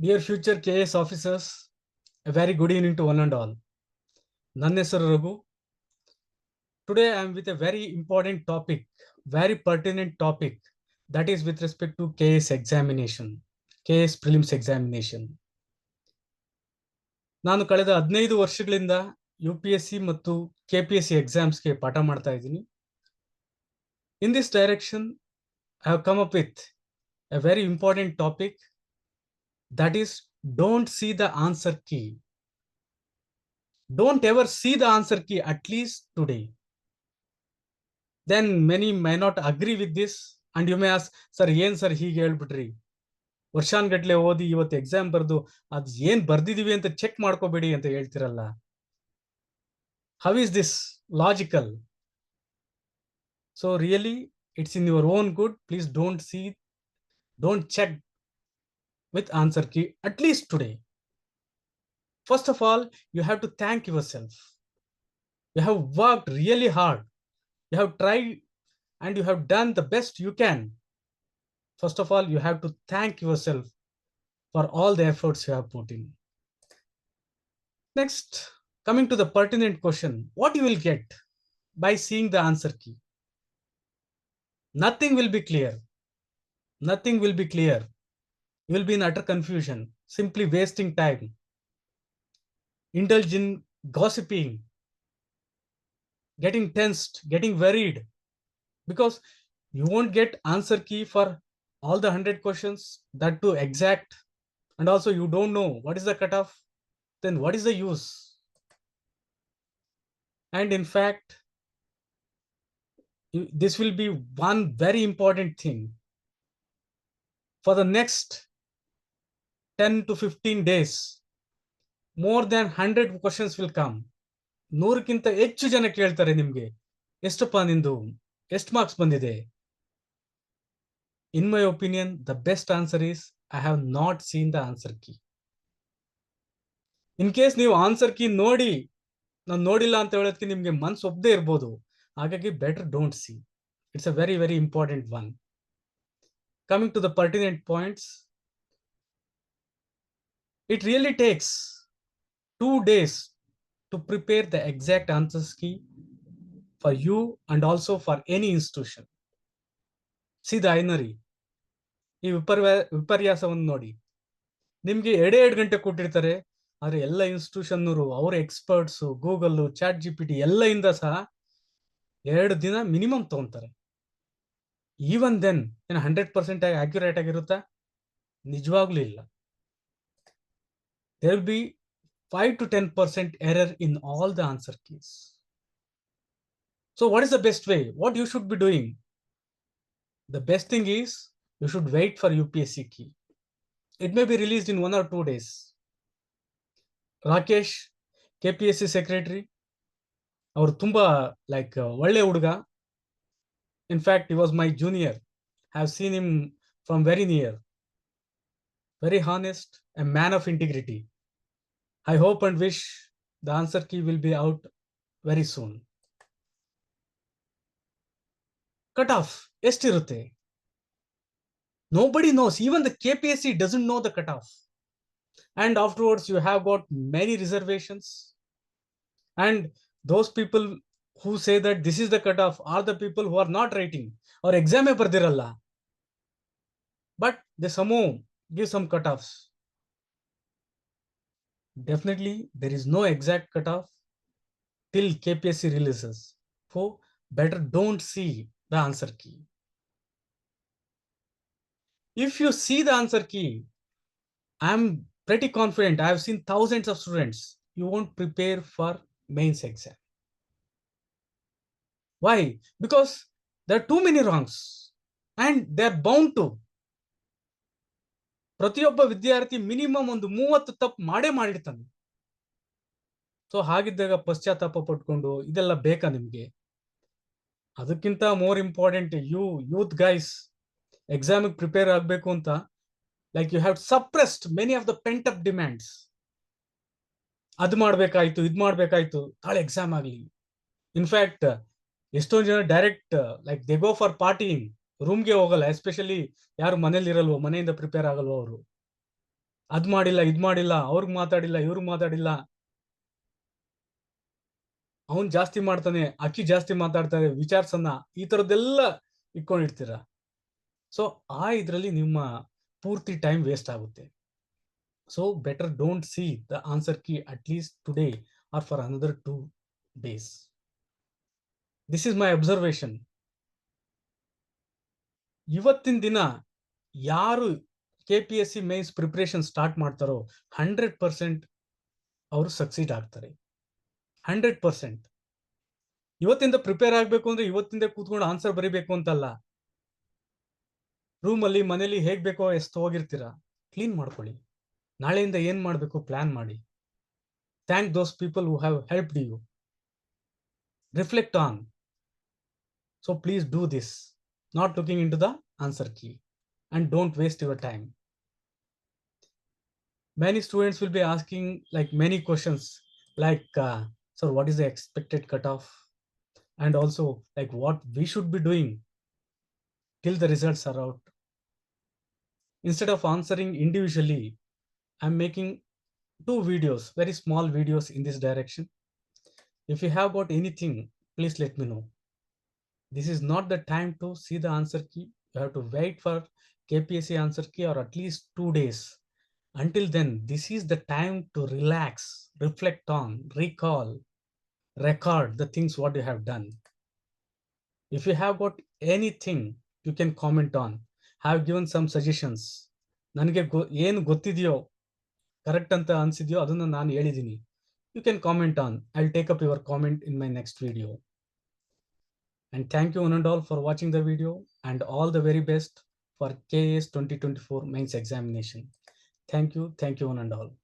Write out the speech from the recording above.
Dear K S officers a very good evening to one and all ನನ್ನ ಹೆಸರು Raghu today I am with a very important topic very pertinent topic that is with respect to K S examination K S prelims examination ನಾನು ಕಳೆದ ಹದಿನೈದು ವರ್ಷಗಳಿಂದ U P S C ಮತ್ತು K P S C ಎಕ್ಸಾಮ್ಸ್ಗೆ ಪಾಠ ಮಾಡ್ತಾ ಇದ್ದೀನಿ. In this direction I have come up with a very important topic that is don't see the answer key don't ever see the answer key at least today then many may not agree with this and you may ask sir ಏನ್ sir ಹೀಗೆ ಹೇಳ್ಬಿಟ್ರಿ ವರ್ಷಾನ್ಗಟ್ಲೆ ಓದಿ ಇವತ್ತು exam ಬರ್ದು ಅದ್ ಏನ್ ಬರ್ದಿದೀವಿ ಅಂತ check ಮಾಡ್ಕೋಬೇಡಿ ಅಂತ ಹೇಳ್ತಿರಲ್ಲ how is this logical so really it's in your own good please don't see don't check with answer key at least today. First of all, you have to thank yourself. You have worked really hard. You have tried and you have done the best you can. First of all, you have to thank yourself for all the efforts you have put in. Next, coming to the pertinent question what you will get by seeing the answer key? Nothing will be clear. Nothing will be clear you will be in utter confusion, simply wasting time, indulge in gossiping, getting tensed, getting worried, because you won't get answer key for all the 100 questions, that too exact, and also you don't know what is the cutoff, then what is the use? And in fact, this will be one very important thing. For the next 10 to 15 days, more than 100 questions will come. ನೂರಕ್ಕಿಂತ ಹೆಚ್ಚು ಜನ ಕೇಳ್ತಾರೆ ನಿಮ್ಗೆ ಎಷ್ಟಪ್ಪ ನಿಂದು ಎಷ್ಟು marks ಬಂದಿದೆ? In my opinion the best answer is I have not seen the answer key in case ನೀವು ಆನ್ಸರ್ ಕೀ ನೋಡಿ ನಾನು ನೋಡಿಲ್ಲ ಅಂತ ಹೇಳೋದಕ್ಕೆ ನಿಮ್ಗೆ ಮನ್ಸು ಒಪ್ಪದೇ ಇರ್ಬೋದು. ಹಾಗಾಗಿ better don't see it's a very very important one coming to the pertinent points it really takes two days to prepare the exact answers key for you and also for any institution. See the ಐನರಿ. ಈ ವಿಪರ್ಯ ವಿಪರ್ಯಾಸವನ್ನು ನೋಡಿ. ನಿಮ್ಗೆ ಎರಡೇ ಎರಡು ಗಂಟೆ ಕೊಟ್ಟಿರ್ತಾರೆ. ಆದ್ರೆ ಎಲ್ಲ ಇನ್ಸ್ಟಿಟ್ಯೂಷನ್ನವರು ಅವ್ರ experts Google chat G P T ಎಲ್ಲ ಇಂದ ಸಹ ಎರಡು ದಿನ ಮಿನಿಮಮ್ ತಗೊಂತಾರೆ. ಈವನ್ ದೆನ್ ಏನು ಹಂಡ್ರೆಡ್ ಪರ್ಸೆಂಟ್ ಆಗಿ ಅಕ್ಯುರೇಟ್ ಆಗಿರುತ್ತಾ? ನಿಜವಾಗ್ಲೂ ಇಲ್ಲ. there will be 5 to 10% error in all the answer keys. So, what is the best way? What you should be doing? The best thing is you should wait for UPSC key. It may be released in one or two days. Rakesh, KPSC secretary, ಅವ್ರು ತುಂಬಾ like ಒಳ್ಳೆ ಹುಡುಗ in fact ಈ was my junior have seen him from very near very honest, a man of integrity. I hope and wish the answer key will be out very soon. Cut off. Estirute. Nobody knows. Even the KPSC doesn't know the cutoff. And afterwards, you have got many reservations. And those people who say that this is the cutoff are the people who are not writing or exam paper But they somehow give some cutoffs. Definitely, there is no exact cutoff till KPSC releases. So, better don't see the answer key. If you see the answer key, I'm pretty confident. I have seen thousands of students. You won't prepare for mains exam. Why? Because there are too many wrongs and they're bound to. ಪ್ರತಿಯೊಬ್ಬ ವಿದ್ಯಾರ್ಥಿ minimum ಒಂದು ಮೂವತ್ತು ತಪ್ಪು ಮಾಡೇ ಮಾಡಿರ್ತಾನೆ. So ಹಾಗಿದ್ದಾಗ ಪಶ್ಚಾತ್ತಾಪ ಪಟ್ಕೊಂಡು ಇದೆಲ್ಲ ಬೇಕಾ ನಿಮ್ಗೆ? ಅದಕ್ಕಿಂತ more important you youth guys exam prepare ಆಗಬೇಕು ಅಂತ like you have suppressed many of the pent up demands ಅದು ಮಾಡ್ಬೇಕಾಯ್ತು, ಇದ್ ಮಾಡ್ಬೇಕಾಯ್ತು, ನಾಳೆ ಎಕ್ಸಾಮ್ ಆಗಲಿ. ಇನ್ಫ್ಯಾಕ್ಟ್ ಎಷ್ಟೊಂದು ಜನ direct like they go for parting ರೂಮ್ಗೆ ಹೋಗಲ್ಲ ಎಸ್ಪೆಷಲಿ ಯಾರು ಮನೇಲಿ ಇರಲ್ವೋ ಮನೆಯಿಂದ ಪ್ರಿಪೇರ್ ಆಗಲ್ವೋ ಅವರು. ಅದ್ ಮಾಡಿಲ್ಲ, ಇದ್ ಮಾಡಿಲ್ಲ, ಅವ್ರಿಗೆ ಮಾತಾಡಿಲ್ಲ, ಇವ್ರಿಗೆ ಮಾತಾಡಿಲ್ಲ. ಅವನ್ ಜಾಸ್ತಿ ಮಾಡ್ತಾನೆ, ಅಕ್ಕಿ ಜಾಸ್ತಿ ಮಾತಾಡ್ತಾರೆ, ವಿಚಾರ್ಸನ್ನ ಈ ತರದ್ದೆಲ್ಲ ಇಟ್ಕೊಂಡಿರ್ತೀರ. ಸೊ ಆ ಇದ್ರಲ್ಲಿ ನಿಮ್ಮ ಪೂರ್ತಿ ಟೈಮ್ ವೇಸ್ಟ್ ಆಗುತ್ತೆ. So better don't see the answer key at least today or for another two days this is my observation ಇವತ್ತಿನ ದಿನ ಯಾರು K P S C mains preparation start ಮಾಡ್ತಾರೋ ಹಂಡ್ರೆಡ್ ಪರ್ಸೆಂಟ್ ಅವರು ಸಕ್ಸೀಡ್ ಆಗ್ತಾರೆ. Hundred percent ಇವತ್ತಿಂದ prepare ಆಗಬೇಕು ಅಂದ್ರೆ ಇವತ್ತಿಂದ ಕೂತ್ಕೊಂಡು ಆನ್ಸರ್ ಬರೀಬೇಕು ಅಂತಲ್ಲ. ರೂಮ್ ಅಲ್ಲಿ, ಮನೇಲಿ ಹೇಗ್ ಬೇಕೋ ಎಷ್ಟು ಹೋಗಿರ್ತೀರಾ ಕ್ಲೀನ್ ಮಾಡ್ಕೊಳ್ಳಿ. ನಾಳೆಯಿಂದ ಏನ್ ಮಾಡಬೇಕು ಪ್ಲಾನ್ ಮಾಡಿ. Thank those people who have help you reflect on so please do this not looking into the answer key and don't waste your time. Many students will be asking like many questions like, uh, so what is the expected cutoff? And also like what we should be doing till the results are out. Instead of answering individually, I'm making two videos, very small videos in this direction. If you have got anything, please let me know this is not the time to see the answer key you have to wait for kpsc answer key or at least two days until then this is the time to relax reflect on recall record the things what you have done if you have got anything you can comment on I have given some suggestions ನನಗೆ ಗೊ ಏನು ಗೊತ್ತಿದೆಯೋ correct ಅಂತ ಅನ್ಸಿದ್ಯೋ ಅದನ್ನು ನಾನು ಹೇಳಿದ್ದೀನಿ you can comment on I take up your comment in my next video And thank you one and all for watching the video and all the very best for KS 2024 mains examination. Thank you. Thank you one and all.